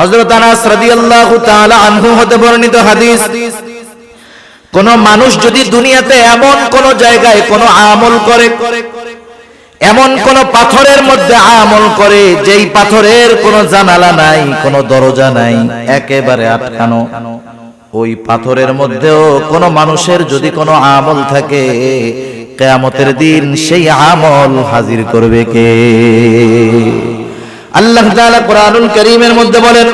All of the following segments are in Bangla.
হযরত আনাস রাদিয়াল্লাহু তাআলা আনহু হতে বর্ণিত হাদিস, কোন মানুষ যদি দুনিয়াতে এমন কোন জায়গায় কোন আমল করে, এমন কোন পাথরের মধ্যে আমল করে, যেই পাথরের কোন জানালা নাই, কোন দরজা নাই, একেবারে আটকানো, ওই পাথরের মধ্যেও কোন মানুষের যদি কোনো আমল থাকে, কেয়ামতের দিন সেই আমল হাজির করবে কে? আল্লাহ তাআলা কোরআনুল কারীমের মধ্যে বলেন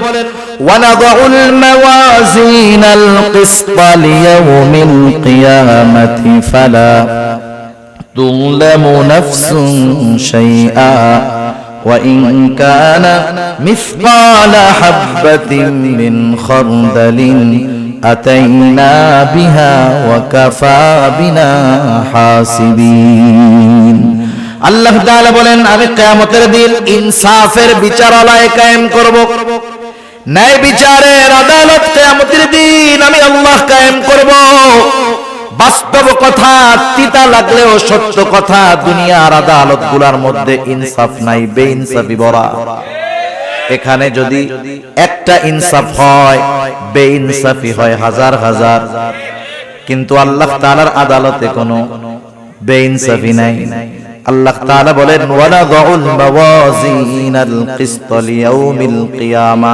ونضع الموازين القسط ليوم القيامة فلا تظلم نفس شيئا وإن كان مثقال حبة من خردل أتينا بها وكفى بنا حاسبين আল্লাহ বলেন, আমি কিয়ামতের দিন ইনসাফের বিচারালয় কায়েম করব। ন্যায় বিচারের আদালত কিয়ামতের দিন আমি আল্লাহ কায়েম করব। বাস্তব কথা, তিতা লাগলেও সত্য কথা, দুনিয়ার আদালতগুলার মধ্যে ইনসাফ নাই, বেইনসাফি ভরা। এখানে যদি একটা ইনসাফ হয়, বেইনসাফি হয় হাজার হাজার। কিন্তু আল্লাহ তাআলার আদালতে কোনো বেইনসাফি নাই। আল্লাহ তাআলা বলেন ওয়ালা দাউল মাওয়াজিনাল কিসত লিয়াউমিল কিয়ামা।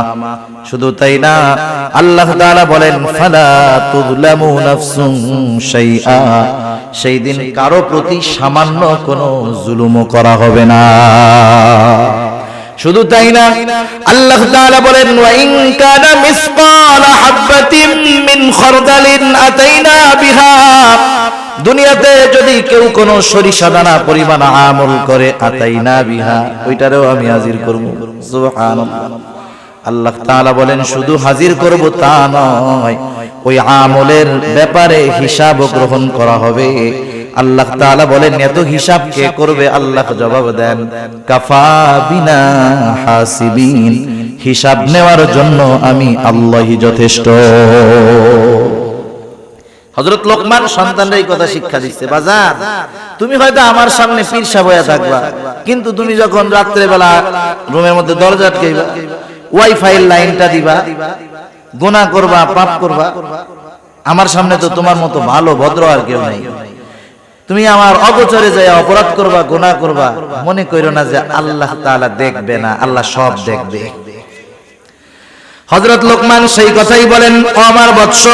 শুধু তাই না, আল্লাহ তাআলা বলেন, ফালা তুযলামু নাফসুন শাইআ। সেই দিন কারও প্রতি সামান্য কোনো জুলুমও করা হবে না। শুধু তাই না, আল্লাহ তাআলা বলেন ওয়া ইন কানা মিসকালা হাববাতিন মিন খারদালিন আতাইনা বিহা। দুনিয়াতে যদি কেউ কোনো সরিষা দানা পরিমাণ আমল করে, আতাইনা বিহা, ওইটারেও আমি হাজির করব। আল্লাহ তাআলা বলেন, শুধু হাজির করব তা নয়, ওই আমলের ব্যাপারে হিসাব গ্রহণ করা হবে। আল্লাহ তাআলা বলেন, এত হিসাব কে করবে? আল্লাহ জবাব দেন, কাফা বিনা হাসিবিন। হিসাব নেওয়ার জন্য আমি আল্লাহই যথেষ্ট। হযরত লোকমান সন্তানরা এই কথা শিক্ষা দিচ্ছে বাজার তুমি হয়তো আমার সামনে পীরসা বয়া থাকবা, কিন্তু তুমি যখন রাত্রে বেলা রুমের মধ্যে দরজা আটকাইবা, ওয়াইফাই লাইনটা দিবা, গুনাহ করবা, পাপ করবা, আমার সামনে তো তোমার মতো ভালো, ভদ্র আর কেউ নাই। তুমি আমার অগোচরে যায় অপরাধ করবা, গুনাহ করবা, মনে কইরো না যে আল্লাহ তাআলা দেখবে না, আল্লাহ সব দেখবে। হযরত লোকমান সেই কথাই বলেন, ও আমার বৎস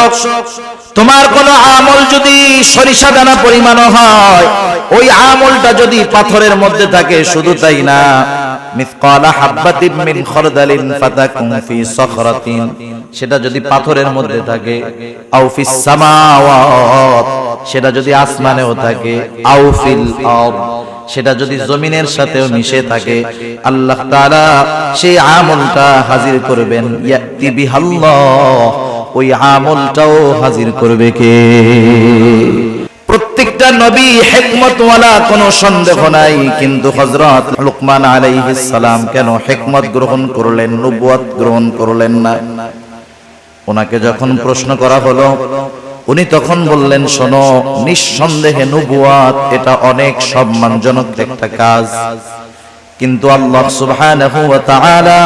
তোমার কোন আমল যদি সরিষা দানা পরিমাণ হয়, ওই আমলটা যদি পাথরের মধ্যে থাকে, শুধু তাই না। সেটা যদি পাথরের মধ্যে থাকে সেটা যদি আসমানেও থাকে সেটা যদি জমিনের সাথেও মিশে থাকে, আল্লাহ তাআলা সেই আমলটা হাজির করবেন। ইয়াতি বিহাল্লাহ। ওই আমলটাও হাজির করবে কে? প্রত্যেকটা নবী হেকমতওয়ালা কোনো সন্দেহ নাই, কিন্তু হযরত লুকমান আলাইহিস কেন হেকমত গ্রহণ করলেন, নবুয়ত গ্রহণ করলেন না? ওনাকে যখন প্রশ্ন করা হলো, উনি তখন বললেন, শোনো, নিঃসন্দেহে নবুয়াত এটা অনেক সম্মানজনক একটা কাজ। কিন্তু আল্লাহ সুবহানাহু ওয়া তাআলা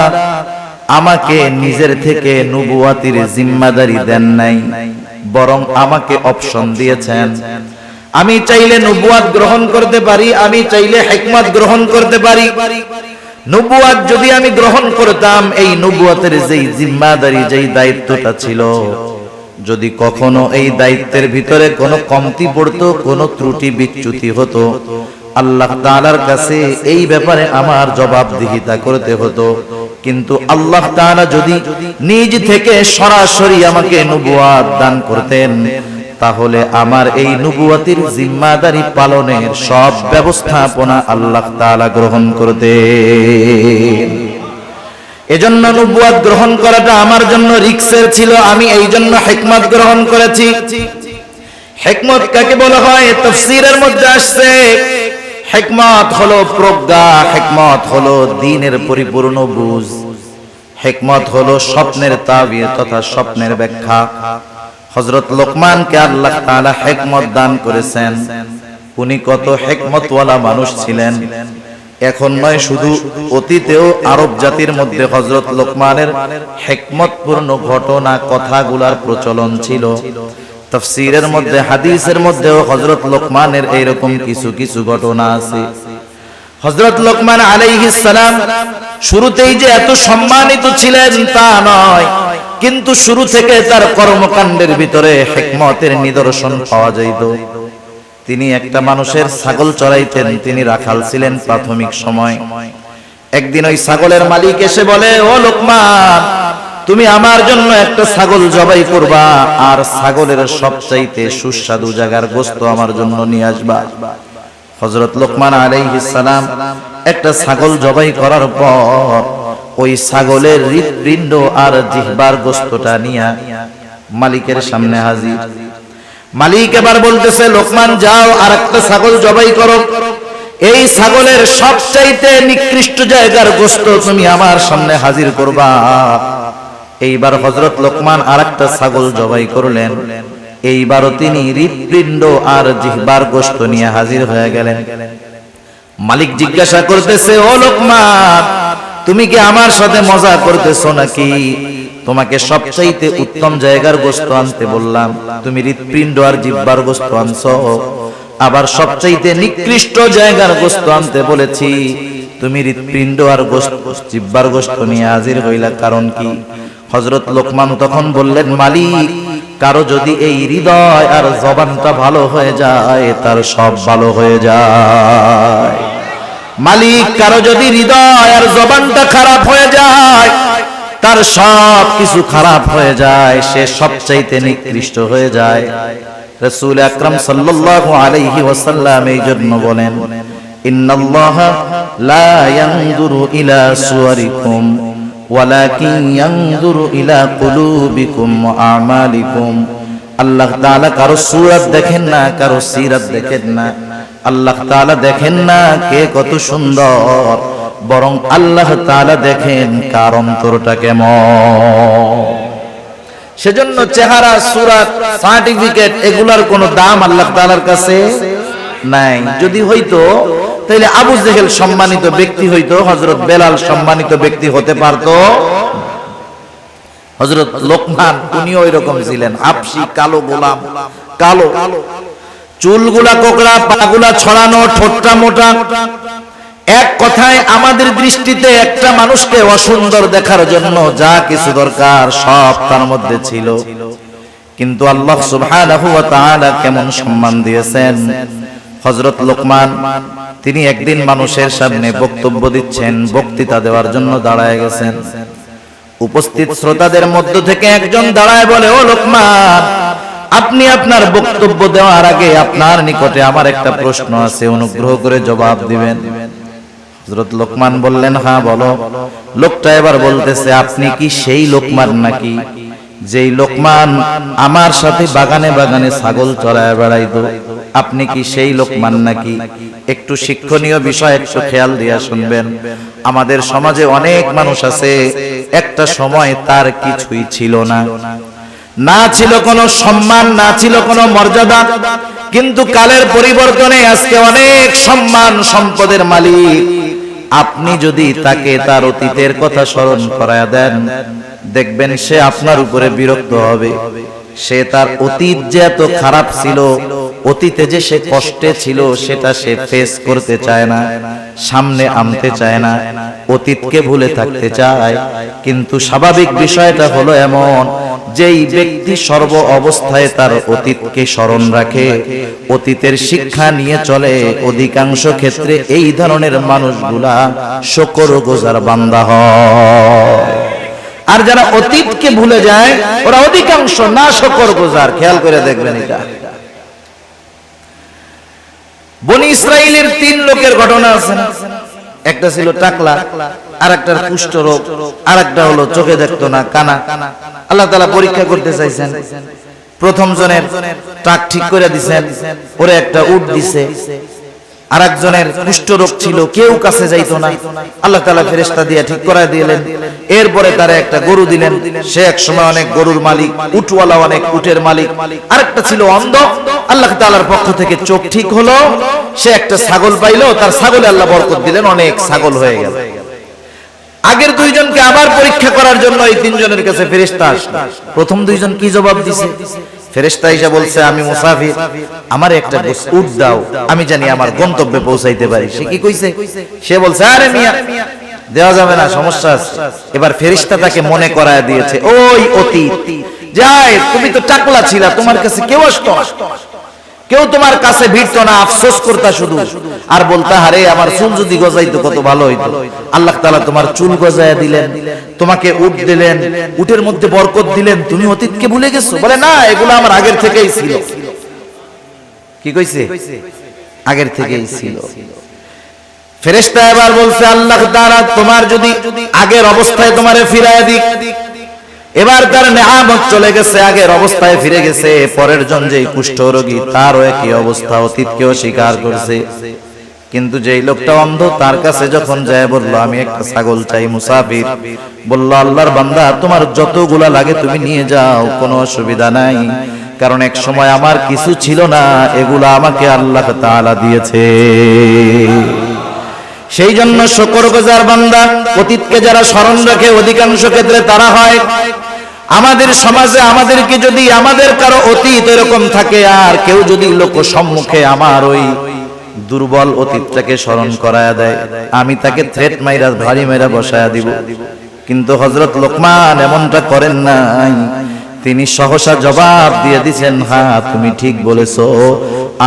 আমাকে নিজের থেকে নবুয়াতির জিম্মাদারি দেন নাই বরং আমাকে অপশন দিয়েছেন। আমি চাইলে নবুয়াত গ্রহণ করতে পারি আমি চাইলে হিকমত গ্রহণ করতে পারি। নবুয়াত যদি আমি গ্রহণ করতাম এই নবুয়াতের যেই জিম্মাদারি যেই দায়িত্বটা ছিল যদি কখনো এই দায়িত্বের ভিতরে কোনো কমতি পড়তো কোনো ত্রুটি বিচ্যুতি হতো আল্লাহ তাআলার কাছে এই ব্যাপারে আমার জবাবদিহিতা করতে হতো। কিন্তু আল্লাহ তাআলা যদি নিজ থেকে সরাসরি আমাকে নবুয়াত দান করতেন, তাহলে আমার এই নবুয়াতির জিম্মাদারি পালনের সব ব্যবস্থাপনা আল্লাহ তাআলা গ্রহণ করতেন। এজন্য নবুয়াত গ্রহণ করাটা আমার জন্য রিক্সের ছিল, আমি এই জন্য হেকমত গ্রহণ করেছি। হেকমত কাকে বলা হয়? তাফসীরের মধ্যে আসছে হেকমত হলো প্রজ্ঞা, হেকমত হলো দ্বীনের পরিপূর্ণ বুঝ। হেকমত হলো স্বপ্নের তাবির তথা স্বপ্নের ব্যাখ্যা। হযরত লোকমানকে আল্লাহ তাআলা হেকমত দান করেছেন। উনি কত হেকমতওয়ালা মানুষ ছিলেন। এখন নয়, শুধু অতীতেও আরব জাতির মধ্যে হজরত লোকমানের হেকমতপূর্ণ ঘটনা, কথাগুলার প্রচলন ছিল। তফসিরের মধ্যে, হাদিসের মধ্যেও হজরত লোকমানের এইরকম কিছু কিছু ঘটনা আছে। হজরত লোকমান সালাম শুরুতেই যে এত সম্মানিত ছিলেন তা নয়, কিন্তু শুরু থেকে তার কর্মকাণ্ডের ভিতরে হেকমতের নিদর্শন পাওয়া যাইত। তিনি একটা মানুষের ছাগল চড়াইতেন, তিনি রাখাল ছিলেন প্রাথমিক সময়। একদিন ওই ছাগলের মালিক এসে বলে, ও লোকমান তুমি আমার জন্য একটা ছাগল জবাই করবা, আর ছাগলের সবচাইতে সুস্বাদু জায়গার গোস্ত আমার জন্য নিয়ে আসবা। হজরত লোকমান সালাম একটা ছাগল জবাই করার পর ওই ছাগলের হৃৎপিণ্ড আর জিহ্বার গোস্তটা নিয়ে মালিকের সামনে হাজির। মালিক এবার বলতেছে, লোকমান, যাও আর একটা ছাগল জবাই করো। এই ছাগলের সবচাইতে নিকৃষ্ট জায়গার গোস্ত তুমি আমার সামনে হাজির করবা। এইবার হজরত লোকমান আর একটা ছাগল জবাই করলেন। এইবারও তিনি হৃৎপিণ্ড আর জিহ্বার গোস্ত নিয়ে হাজির হয়ে গেলেন। মালিক জিজ্ঞাসা করতেছে, ও লোকমান, তুমি কি আমার সাথে মজা করতেছো নাকি? তোমাকে সবচাইতে উত্তম জায়গার গোস্ত আনতে বললাম। তুমি হৃৎপিণ্ড আর জিব্বার গোস্ত আনছো। আবার সবচাইতে নিকৃষ্ট জায়গার গোস্ত আনতে বলেছি। তুমি হৃৎপিণ্ড আর গোস্ত জিব্বার গোস্ত নিয়ে হাজির হইলা কারণ কি? হজরত লোকমান তখন বললেন, মালিক, কারও যদি এই হৃদয় আর জবানটা ভালো হয়ে যায়, তার সব ভালো হয়ে যায়। মালিক, কারও যদি হৃদয় আর জবানটা খারাপ হয়ে যায়, তার সব কিছু খারাপ হয়ে যায়, সে সবচাইতে নিকৃষ্ট হয়ে যায়। রসুল আকরাম সাল্লাল্লাহু আলাইহি ওয়াসাল্লাম এই জন্য বলেন, ইন্নাল্লাহ লা ইয়ানজুরু ইলা সুওয়ারিকুম ওয়ালাকিন ইয়ানজুরু ইলা কুলুবিকুম ওয়া আমালিকুম। আল্লাহ তাআলা কারও সূরত দেখেন না, কারও সিরাত দেখেন না। আল্লাহ তাআলা দেখেন না কে কত সুন্দর, বরং আল্লাহ তাআলা দেখেন কার অন্তরটা কেমন। সেজন্য চেহারা, সুরাত, সার্টিফিকেট, এগুলার কোনো দাম আল্লাহ তাআলার কাছে নাই। যদি হইতো তাহলে আবু জেহেল সম্মানিত ব্যক্তি হইতো, হযরত বেলাল সম্মানিত ব্যক্তি হতে পারতো। হযরত লোকমান, উনিও এরকম ছিলেন, আপসি, কালো গোলাম, কালো। চুলগুলা কোকড়া, পাগুলা ছড়ানো, ঠোঁটটা মোটা। এক কথায় আমাদের দৃষ্টিতে একটা মানুষকে অসুন্দর দেখার জন্য যা কিছু দরকার সব তার মধ্যে ছিল। কিন্তু আল্লাহ সুবহানাহু ওয়া তাআলা কেমন সম্মান দিয়েছেন। হযরত লোকমান তিনি একদিন মানুষের সামনে বক্তব্য দিচ্ছেন, বক্তৃতা দেওয়ার জন্য দাঁড়ায় গেছেন। উপস্থিত শ্রোতাদের মধ্য থেকে একজন দাঁড়ায় বলে, ও লোকমান, আপনি আপনার বক্তব্য দেওয়ার আগে আপনার নিকটে আমার একটা প্রশ্ন আছে, অনুগ্রহ করে জবাব দিবেন। হযরত লোকমান বললেন হ্যাঁ বলো। লোকটা এবার বলতেছে, আপনি কি সেই লোকমান নাকি, যেই লোকমান আমার সাথে বাগানে বাগানে ছাগল চড়ায় বেড়াইতো? আপনি কি সেই লোকমান নাকি? একটু শিক্ষণীয় বিষয়, একটু খেয়াল দিয়া শুনবেন। আমাদের সমাজে অনেক মানুষ আছে, একটা সময় তার কিছুই ছিল না। না ছিল কোনো সম্মান, না ছিল কোনো মর্যাদা, কিন্তু কালের পরিবর্তনে আজকে অনেক সম্মান, সম্পদের মালিক। আপনি যদি তাকে তার অতীতের কথা স্মরণ করায় দেন, দেখবেন সে আপনার উপরে বিরক্ত হবে। সে তার অতীত যে এত খারাপ ছিল অতীতে যে সে কষ্টে ছিল, সেটা সে ফেস করতে চায় না, সামনে আনতে চায় না, অতীতকে ভুলে থাকতে চায়। কিন্তু স্বাভাবিক বিষয়টা হলো এমন, যেই ব্যক্তি সর্ব অবস্থায় তার অতীতকে স্মরণ রাখে, অতীতের শিক্ষা নিয়ে চলে, অধিকাংশ ক্ষেত্রে এই ধরনের মানুষগুলা শকর গোজার বান্দা হয়। আর যারা অতীতকে ভুলে যায়, ওরা অধিকাংশ না শকর গোজার, খেয়াল করে দেখবেন এটা। বনি ইসরায়েলের তিন লোকের ঘটনা আছে একটা ছিল টাকলা আর একটা কুষ্ঠ রোগ আর একটা হলো চোখে দেখতো না, কানা। আল্লাহ তালা পরীক্ষা করতে চাইছেন। প্রথম জনের ট্রাক ঠিক করে দিছেন, ওরে একটা উট দিছে। আর একজনের কুষ্ঠরোগ ছিল, কেউ কাছে যাইত না। আল্লাহ তালা ফেরেস্তা দিয়ে ঠিক করায় দিলেন। এরপরে তারা একটা গরু দিলেন। সে এক সময় অনেক গরুর মালিক, উটওয়ালা অনেক উটের মালিক। আরেকটা ছিল অন্ধ। আল্লাহ তালার পক্ষ থেকে চোখ ঠিক হলো। সে একটা ছাগল পাইলো, তার ছাগলে আল্লাহ বরকত দিলেন, অনেক ছাগল হয়ে গেল। আগের দুইজনকে আবার পরীক্ষা করার জন্য এই তিনজনের কাছে আসলো। প্রথম দুইজন কি জবাব দিছে? ফেরেস্তা এসে বলছে, আমি মুসাফির, আমার একটা উট দাও, আমি জানি আমার গন্তব্যে পৌঁছাইতে পারি। সে কি কইছে? সে বলছে, আরে মিয়া, দেওয়া যাবে না, সমস্যা আছে। এবার ফেরিস্তা তাকে মনে করায় দিয়েছে, ওই অতীত যায় তুমি তো টাকলা ছিলা, তোমার কাছে কেউ আসতো কেউ তোমার কাছে ভিড়তো না, আফসোস করতা শুধু। আর বলতা, হারে, আমার চুল যদি গজাইতো কত ভালো হইতো। আল্লাহ তাআলা তোমার চুল গজায়া দিলেন, তোমাকে উট দিলেন, উটের মধ্যে বরকত দিলেন। তুমি অতীতকে ভুলে গেছো? বলে, না, এগুলো আমার আগের থেকেই ছিল। কি কইছে? আগের থেকেই ছিল। ফেরেশতা এবার বলছে, আল্লাহ তাআলা তোমার যদি আগের অবস্থায় তোমারে ফিরায় দিক এবার তার নেহামত চলে গেছে, আগের অবস্থায় ফিরে গেছে। পরের জন যে কুষ্ঠ রোগী, তারও একই অবস্থা, অতীতকেও স্বীকার করছে। কিন্তু যেই লোকটা অন্ধ, তার কাছে যখন যায়, বলল, আমি একটা ছাগল চাই, মুসাফির। বলল, আল্লাহর বান্দা, তোমার যতগুলা লাগে তুমি নিয়ে যাও, কোনো অসুবিধা নাই। কারণ এক সময় আমার কিছু ছিল না, এগুলা আমাকে আল্লাহ তাআলা দিয়েছে। সেই জন্য শকর গোজার বান্দা, অতীতকে যারা স্মরণ রাখে, অধিকাংশ ক্ষেত্রে তারা হয় আমাদের সমাজে আমাদেরকে যদি আমাদের কারও অতীত এরকম থাকে, আর কেউ যদি লোক সম্মুখে আমার ওই দুর্বল অতীতটাকে স্মরণ করায়া দেয়, আমি তাকে থ্রেট মাইরা, ভারী মাইরা বসায়া দিব। কিন্তু হজরত লোকমান এমনটা করেন নাই। তিনি সহসা জবাব দিয়ে দিছেন হ্যাঁ তুমি ঠিক বলেছ।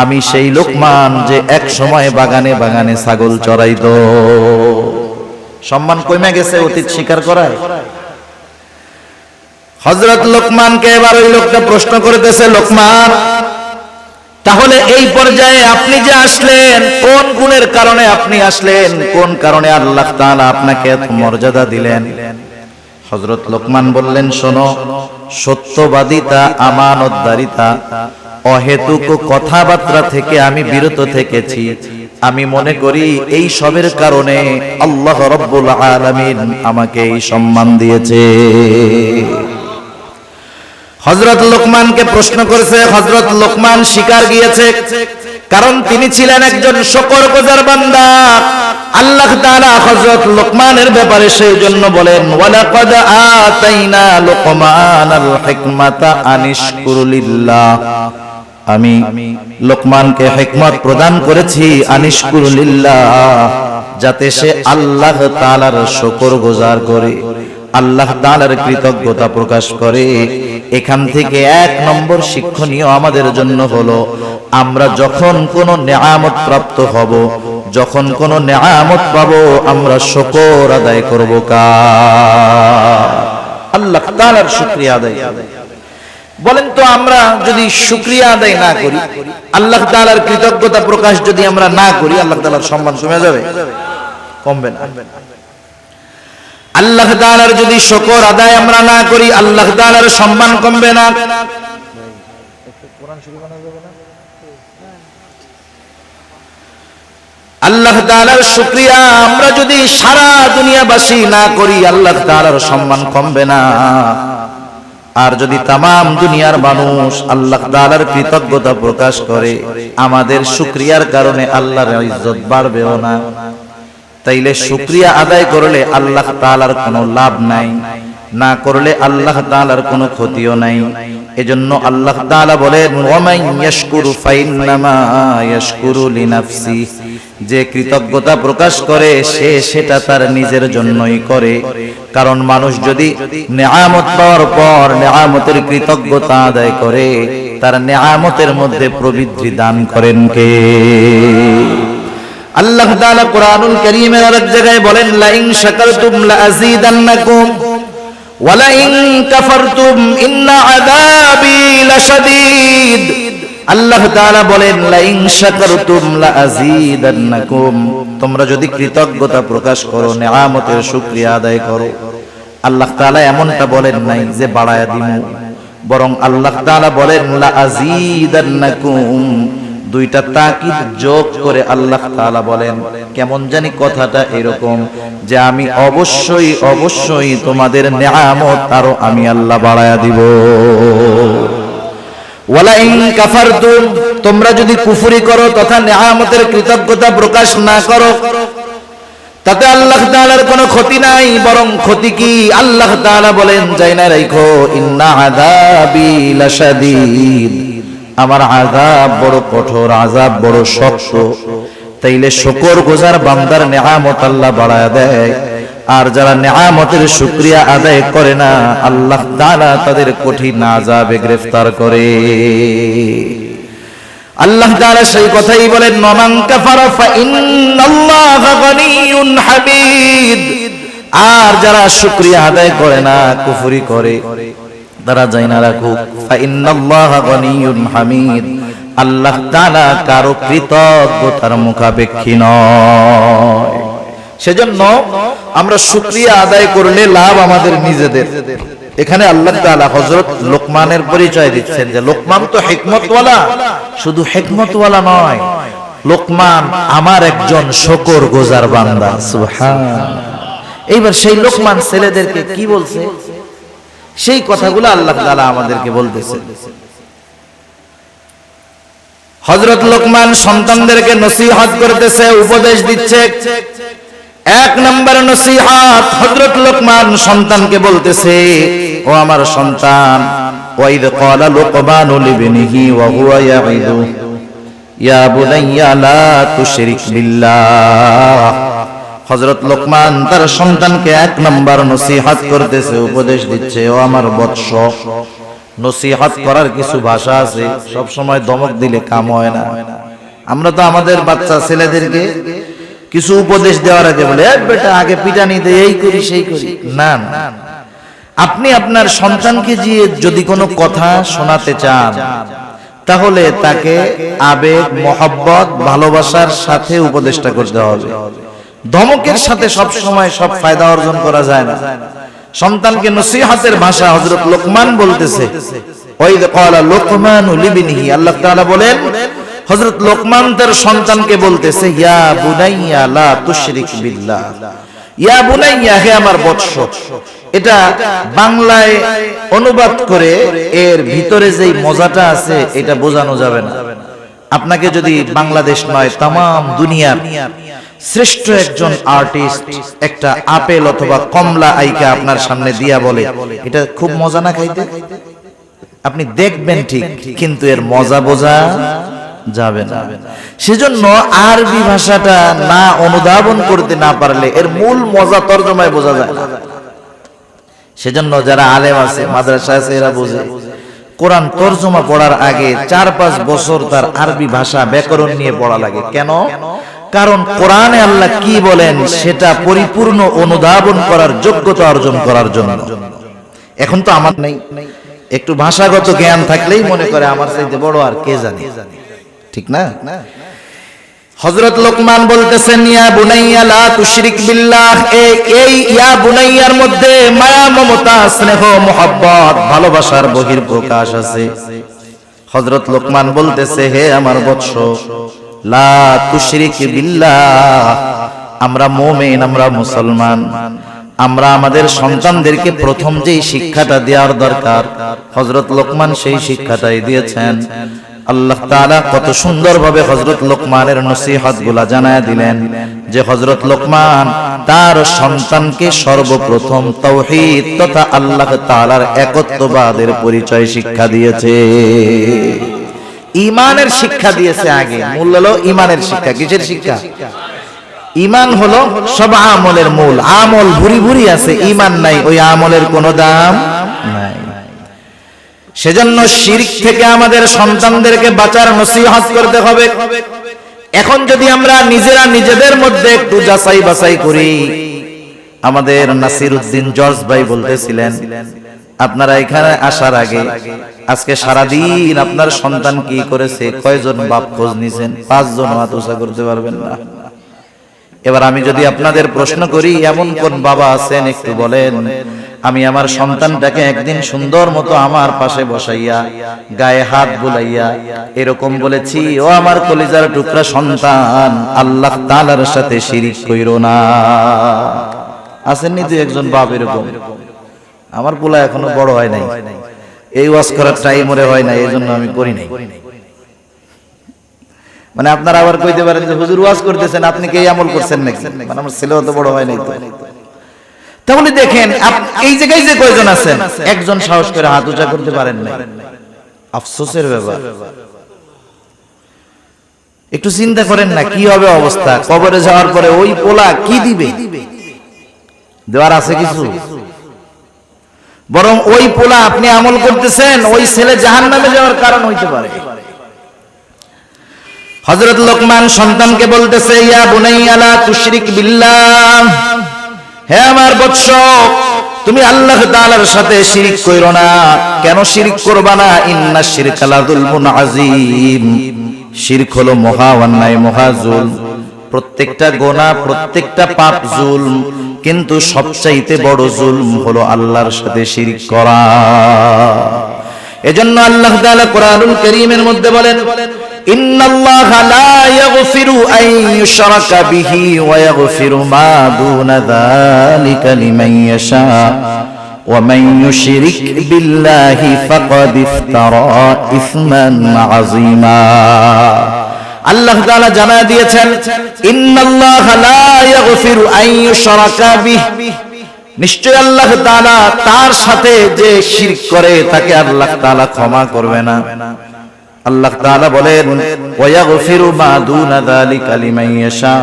আমি সেই লোকমান যে এক সময় বাগানে বাগানে ছাগল চড়াইতো। সম্মান কমে গেছে অতীত স্বীকার করায়? হজরত লোকমানকে এবার ওই লোকটা প্রশ্ন করতেছে, লোকমান, তাহলে এই পর্যায়ে আপনি যে আসলেন, কোন গুণের কারণে আপনি আসলেন? কোন কারণে আল্লাহ আপনাকে এত মর্যাদা দিলেন? হজরত লোকমান বললেন, শোনো, সত্যবাদিতা, আমানতদারিতা, অহেতুক কথাবার্তা থেকে আমি বিরত থেকেছি। আমি মনে করি এই সবের কারণে আল্লাহ রব্বুল আলামিন আমাকে এই সম্মান দিয়েছে। হজরত লোকমানকে প্রশ্ন করেছে হজরত লোকমান শিকার গিয়েছে, কারণ তিনি ছিলেন একজন শকর গোজার বান্দা। আল্লাহ তাআলা হযরত লোকমানের ব্যাপারে সেই জন্য বলেন, ওয়ালাকাদ আতাইনা লোকমানাল হিকমাতা আনিশকুর আমি লোকমানকে হিকমত প্রদান করেছি আনিশকুর লিল্লাহ যাতে সে আল্লাহ তাআলার শুকর গুজার করে, আল্লাহ তাআলার কৃতজ্ঞতা প্রকাশ করে। এখান থেকে এক নম্বর শিক্ষণীয় আমাদের জন্য হলো আমরা যখন কোন নেয়ামত প্রাপ্ত হব যখন কোন নেয়ামত পাবো আমরা শকর আদায় করব কার আল্লাহ তাআলার শুকরিয়া আদায় বলেন তো আমরা যদি শুকরিয়া আদায় না করি আল্লাহ তাআলার কৃতজ্ঞতা প্রকাশ যদি আমরা না করি আল্লাহ তাআলার সম্মান কমে যাবে? কমবে না। আল্লাহ তাআলার যদি শকর আদায় আমরা না করি আল্লাহ তাআলার সম্মান কমবে না। আল্লাহ তাআলার শুকরিয়া আমরা যদি সারা দুনিয়াবাসী না করি আল্লাহ তাআলার সম্মান কমবে না। আর যদি তামাম দুনিয়ার মানুষ আল্লাহ তাআলার কৃতজ্ঞতা প্রকাশ করে আমাদের শুক্রিয়ার কারণে আল্লাহর ইজ্জত বাড়বেও না। তাইলে শুক্রিয়া আদায় করলে আল্লাহ তাআলার কোনো লাভ নাই। না করলে আল্লাহ তাআলার কোনো ক্ষতিও নাই। এজন্য আল্লাহ তাআলা বলেন ওয়ামান ইয়াশকুরু ফাইন্নামা ইয়াশকুরু লিনাফসি। যে কৃতজ্ঞতা প্রকাশ করে সে সেটা তার নিজের জন্যই করে। কারণ মানুষ যদি নেয়ামত পাওয়ার পর নেয়ামতের কৃতজ্ঞতা আদায় করে তার নেয়ামতের মধ্যে প্রবৃদ্ধি দান করেন কে? আল্লাহ তাআলা কোরআনুল কারীমের আরেক জায়গায় বলেন লা ইন শাকারতুম লা আযীদান্নাকুম ওয়া লা ইন কাফারতুম ইন্না আযাবি লাশাদীদ। আল্লাহ তাআলা বলেন লা ইন শাকারতুম লা আযীদান্নাকুম তোমরা যদি কৃতজ্ঞতা প্রকাশ করো, নিয়ামতের শুকরিয়া আদায় করো। আল্লাহ তাআলা এমনটা বলেন নাই যে বাড়ায়া দিমু। বরং আল্লাহ তাআলা বলেন লা আযীদান্নাকুম দুইটা তাকিদ যোগ করে আল্লাহ তাআলা বলেন, কেমন জানি কথাটা এরকম যে আমি অবশ্যই অবশ্যই তোমাদের নেয়ামত আরও আমি আল্লাহ বাড়ায়া দিব। তোমরা যদি কুফরি করো তথা নেয়ামতের কৃতজ্ঞতা প্রকাশ না করো, তাতে আল্লাহ তাআলার কোনো ক্ষতি নাই, বরং ক্ষতি কি? আল্লাহ তাআলা বলেন, যাই না রাখো ইন্না আযাবি লাশাদীদ। আমার আযাব বড় কঠোর, আযাব বড় শক্ত। তাইলে শুকর গুজার বান্দার নেয়ামত আল্লাহ বাড়ায় দেয়। আর যারা নেয়ামতের শুকরিয়া আদায় করে না, আল্লাহ তাআলা তাদের কঠিন আযাবে গ্রেফতার করে। আল্লাহ তাআলা সেই কথাই বলেন নমান কাফারা ফা হামিদ। আর যারা শুকরিয়া আদায় করে না, কুফরি করে। তারা যাই না রাখুক হামিদ। আল্লাহ তাআলা কারও কৃতজ্ঞতার মুখাপেক্ষী নয়। সেজন্য আমরা শুকরিয়া আদায় করলে লাভ আমাদের নিজেদের। এখানে আল্লাহ তাআলা হযরত লোকমানের পরিচয় দিচ্ছেন যে লোকমান তো হিকমতওয়ালা, শুধু হেকমতওয়ালা নয়, লোকমান আমার একজন শকর গোজার বান্দা, সুবহান। এইবার সেই লোকমান ছেলেদেরকে কি বলছে? সেই কথাগুলো আল্লাহ তাআলা আমাদেরকে বলতেছে। হযরত লোকমান সন্তানদেরকে নসিহত করতেছে, উপদেশ দিচ্ছে। এক নম্বর নসিহত হযরত লোকমান সন্তানকে বলতেছে, ও আমার সন্তান, ওয়াইদ ক্বালা লুকমান লিবনিহি ওয়া হুয়া ইয়াইদু ইয়া বুনাইয়া লা তুশরিক বিল্লাহ। হযরত লোকমান তার সন্তানকে এক নম্বর নসিহত করতেছে, উপদেশ দিচ্ছে, ও আমার বৎস, নসিহত করার কিছু ভাষা আছে, সব সময় দমক দিলে কাম হয় না। আমরা তো আমাদের বাচ্চা ছেলেদেরকে কিছু উপদেশ দেওয়ার আগে বলে "এই বেটা, আগে পিটানি দে, এই করি, সেই করি। না না। আপনি আপনার সন্তানকে দিয়ে যদি কোনো কথা শোনাতে চান, তাহলে তাকে আবেগ, মহব্বত, ভালোবাসার সাথে উপদেশটা করতে হবে। ধমকের সাথে সব সময় সব ফায়দা অর্জন করা যায় না। সন্তানকে নসিহতের ভাষা হযরত লোকমান বলতেছে। ওয়াইদ ক্বালা লোকমান লিবনিহি। আল্লাহ তাআলা বলেন হযরত লোকমান তার সন্তানকে বলতেছে ইয়া বুনাইয়া লা তুশরিক বিল্লাহ। ইয়া বুনাইয়া হে আমার বৎস এটা বাংলায় অনুবাদ করে এর ভিতরে যেই মজাটা আছে এটা বোঝানো যাবে না। আপনাকে যদি বাংলাদেশ নয় তাম দুনিয়ার শ্রেষ্ঠ একজন আর্টিস্ট একটা আপেল অথবা কমলা আইকা আপনার সামনে দিয়া বলে, এটা খুব মজা না খাইতে? আপনি দেখবেন ঠিক, কিন্তু এর মজা বোঝা যাবে না। সেজন্য আরবি ভাষাটা না অনুধাবন করতে না পারলে এর মূল মজা তর্জমায় বোঝা যায়। সেজন্য যারা আলেম আছে, মাদ্রাসা আছে, এরা বোঝে, কোরআন তর্জমা পড়ার আগে চার পাঁচ বছর তার আরবি ভাষা ব্যাকরণ নিয়ে পড়া লাগে। কেন? কারণ কোরআনে আল্লাহ কি বলেন সেটা পরিপূর্ণ অনুধাবন করার যোগ্যতা অর্জন করার জন্য। এখন তো আমার নেই। একটু ভাষাগত জ্ঞান থাকলেই মনে করে আমার চাইতে বড় আর কে জানে। ঠিক না? হযরত লোকমান বলতেছেন, ইয়া বুনাইয়া, লা তুশরিক বিল্লাহ। এই ইয়া বুনাইয়ার মধ্যে মায়া, মমতা, স্নেহ, মোহাব্বত, ভালোবাসার বহির প্রকাশ আছে। হযরত লোকমান বলতেছে, হে আমার বৎস লা তুশরিক বিল্লাহ। আমরা মুমিন, আমরা মুসলমান। আমরা আমাদের সন্তানদেরকে প্রথম যেই শিক্ষাটা দেওয়ার দরকার, হযরত লোকমান সেই শিক্ষাটাই দিয়েছেন। আল্লাহ তাআলা কত সুন্দরভাবে হযরত লোকমানের নসিহতগুলা জানায় দিলেন যে হযরত লোকমান তার সন্তানকে সর্বপ্রথম তৌহিদ তথা আল্লাহ তাআলার একত্ববাদের পরিচয় শিক্ষা দিয়েছে। ইমানের শিক্ষা দিয়েছে আগে। মূল হলো ইমানের শিক্ষা। কিসের শিক্ষা? ইমান হলো সব আমলের মূল। আমল ভুরি ভুরি আছে, ইমান নাই, ওই আমলের কোনো দাম নাই। সেজন্য শিরক থেকে আমাদের সন্তানদেরকে বাঁচার নসিহত করতে হবে। এখন যদি আমরা নিজেরা নিজেদের মধ্যে একটু যাচাই বাছাই করি, আমাদের নাসির উদ্দিন জর্জ ভাই বলতেছিলেন আপনারা এখানে আসার আগে, আজকে সারাদিন আপনার সন্তান কি করেছে, কয়জন বাপ খোঁজ নিছেন পাঁচজন হাত উঁচা করতে পারবেন না। এবার আমি যদি আপনাদের প্রশ্ন করি, এমন কোন বাবা আছেন, একটু বলেন। আমি আমার সন্তানটাকে একদিন সুন্দর মতো আমার পাশে বসাইয়া, গায়ে হাত বুলাইয়া, এরকম বলেছি, ও আমার কলিজার টুকরা সন্তান, আল্লাহ তালার সাথে শিরিক কইরো না। আসেননি তুই একজন বাপ এরকম। আমার পোলা এখনও বড় হয় নাই। এই ওয়াজ করার টাইম ওরে হয় না এই জন্য আমি করি নাই। মানে আপনারা আবার কইতে পারেন যে, হুজুর ওয়াজ করতেছেন, আপনি কি আমল করছেন নাকি? মানে আমার ছেলেও তো বড় হয় নাই তো। তাহলে দেখেন এই জায়গায় যে কয়জন আছেন, একজন সাহস করে হাত উঁচা করতে পারেন না আফসোসের ব্যাপার। একটু চিন্তা করেন না, কি হবে অবস্থা? কবরে যাওয়ার পরে ওই পোলা কি দিবে? দেওয়ার আছে কিছু? বরং ওই পোলা আপনি আমল করতেছেন, ওই ছেলে জাহান নামে যাওয়ার কারণ হইতে পারে। হযরত লোকমান সন্তানকে বলতেছে, ইয়া বুনাইয়া, লা তুশরিক বিল্লাহ। হে আমার বৎস তুমি আল্লাহ তাআলার সাথে শিরিক কইরো না। কেন শিরিক করবা না? ইন্না শিরকা লা যুলমুন আযীম। শিরক হলো মহা অন্যায়, মহা জুলম। প্রত্যেকটা গোনা, প্রত্যেকটা পাপ জুলম। কিন্তু সবচাইতে বড় জুলম হলো আল্লাহর সাথে শিরিক করা এজন্য আল্লাহ তাআলা কোরআনুল কারীমের মধ্যে বলেন ইন্নাল্লাহা লা ইয়াগফিরু আন ইউশরাকা বিহি ওয়া ইয়াগফিরু মা দুনা যালিকা লিমান ইয়াশা ومن يشرك بالله فقد افترى إثما عظيما আল্লাহ তাআলা জানা দিয়েছেন, ইন্নাল্লাহা লা ইয়াগফিরু নিশ্চয় আল্লাহ তাআলা তার সাথে যে শিরক করে, তাকে আল্লাহ তাআলা ক্ষমা করবে না। আল্লাহ তাআলা বলেন ওয়ায়াগফিরু মা দুনা যালিকা লিমান ইয়াশা।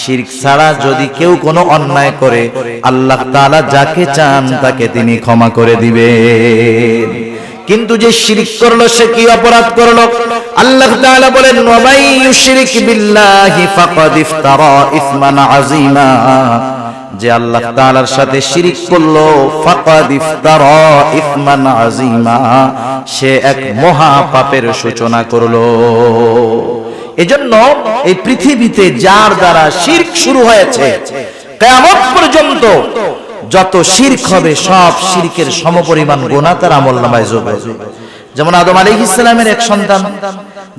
শিরক ছাড়া যদি কেউ কোনো অন্যায় করে, আল্লাহ তাআলা যাকে চান, তাকে তিনি ক্ষমা করে দিবেন। কিন্তু যে শিরিক করল, সে কি অপরাধ করল? আল্লাহ তাআলা বলেন, ওয়ামাই ইউশরিক বিল্লাহি ফাকাদ ইফতারা ইসমান আযীমা। যে আল্লাহ তাআলার সাথে শিরিক করল, ফাকাদ ইফতারা ইসমান আযীমা। সে এক মহা পাপের সূচনা করল। এজন্য এই পৃথিবীতে যার দ্বারা শিরক শুরু হয়েছে, কিয়ামত পর্যন্ত যত শিরক হবে, সব শিরকের সমপরিমাণ গুনাহ তার আমলনামায় যোগ হবে যেমন আদম আলাইহিস সালামের এক সন্তান,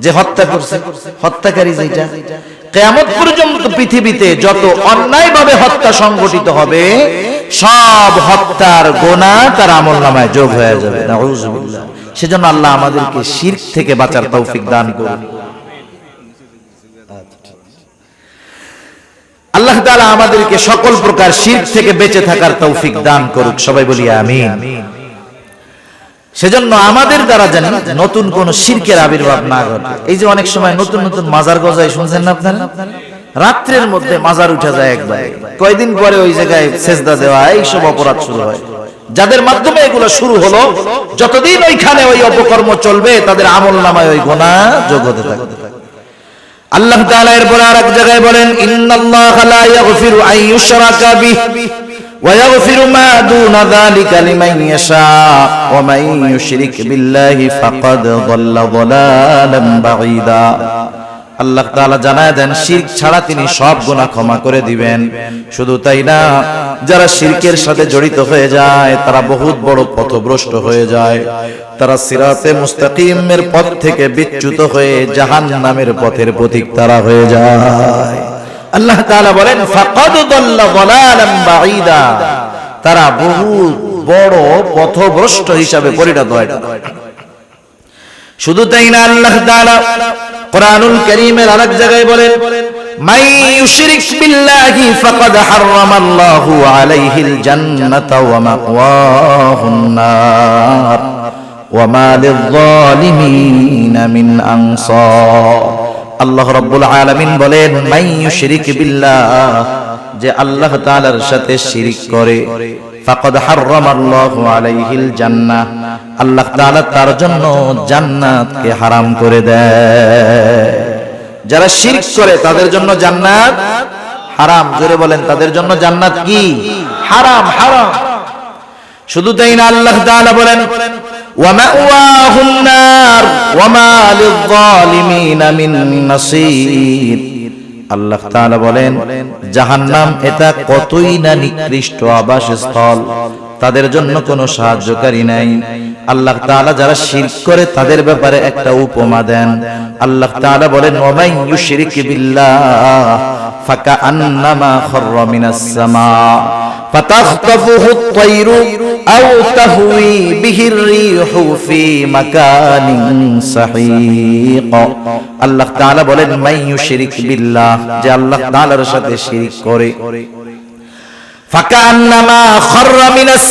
যে হত্যা করছে, হত্যাকারী যেটা কিয়ামত পর্যন্ত পৃথিবীতে যত অন্যায়ভাবে হত্যা সংগঠিত হবে, সব হত্যার গোনা তার আমলনামায় যোগ হয়ে যাবে। সেজন্য আল্লাহ আমাদেরকে শিরক থেকে বাঁচার তৌফিক দান করুন। আল্লাহ তাআলা আমাদেরকে সকল প্রকার শিরক থেকে বেঁচে থাকার তৌফিক দান করুক। সবাই বলি আমিন। সেজন্য আমাদের দ্বারা জানি নতুন কোন শিরকের আবির্ভাব না ঘটে। এই যে অনেক সময় নতুন নতুন মাজার গজায়, শুনছেন না আপনারা? রাত্রের মধ্যে মাজার উঠে যায় একবার। কয়দিন পরে ওই জায়গায় সেজদা দেওয়া, এইসব অপরাধ শুরু হয়। যাদের মাধ্যমে এগুলো শুরু হলো, যতদিন ওইখানে ওই অপকর্ম চলবে, তাদের আমল নামায় ওই গোনা যোগ হতে থাকবে। আল্লাহ তাআলা এরপর আরেক জায়গায় বলেন, ইন্নাল্লাহা লা ইয়াগফিরু আন ইউশরাকা বিহি মা দুনা যালিকা লিমান ইয়াশা ওয়া মান ইউশরিক বিল্লাহি ফাকাদ দাল্লা দালালান বাঈদা। আল্লাহ তাআলা জানায় দেন, শিরক ছাড়া তিনি সব গুনাহ ক্ষমা করে দিবেন। শুধু তাই না যারা শিরকের সাথে জড়িত হয়ে যায়, তারা বহুত বড় পথভ্রষ্ট হয়ে যায়। তারা সিরাতে মুস্তাকিমের পথ থেকে বিচ্যুত হয়ে জাহান্নামের পথের পথিক তারা হয়ে যায়। আল্লাহ তাআলা বলেন, ফাকাদ দাল্লা দালালান বাঈদা। তারা বহু বড় পথভ্রষ্ট হিসাবে পরিণত হয়। শুধু তাই না, আল্লাহ তাআলা কোরআনুল কারীমের আরেক জায়গায় বলেন ইউশরিক বিল্লাহি ফাকাদ হারামাল্লাহু আলাইহিল জান্নাতা ওয়া মাওয়াহুন নার। ওয়া মা লিয-যালিমিনা মিন আনসার। আল্লাহ রাব্বুল আলামিন বলেন, মাই ইউশরিক বিল্লাহ, যে আল্লাহ তাআলার সাথে শিরিক করে। ফাকাদ হারামাল্লাহু আলাইহিল জান্নাহ, আল্লাহ তাআলা তার জন্য জান্নাতকে হারাম করে দেয়। যারা শিরক করে তাদের জন্য জান্নাত হারাম জোরে বলেন তাদের জন্য জান্নাত কি হারাম হারাম শুধু তাই না আল্লাহ তাআলা বলেন ومأواهم النار وما للظالمين من نصير আল্লাহ তাআলা বলেন জাহান্নাম এটা কতই না নিকৃষ্ট আবাসস্থল তাদের জন্য কোনো সাহায্যকারী নাই আল্লাহ তাআলা যারা শিরক করে তাদের ব্যাপারে একটা উপমা দেন আল্লাহ তাআলা বলেন ওমাই ইউশরিক বিল্লাহ ফাকাআন্নামা খাররা মিনাস সামা فتخطفه الطير أو تهوي به الريح في مكان سحيق আল্লাহ তাআলা বলেন মাই ইউশরিক বিল্লাহ যে আল্লাহ তাআলার সাথে শিরক করে ফাকান্নামা খাররা মিনাস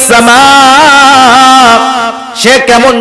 সে কেমন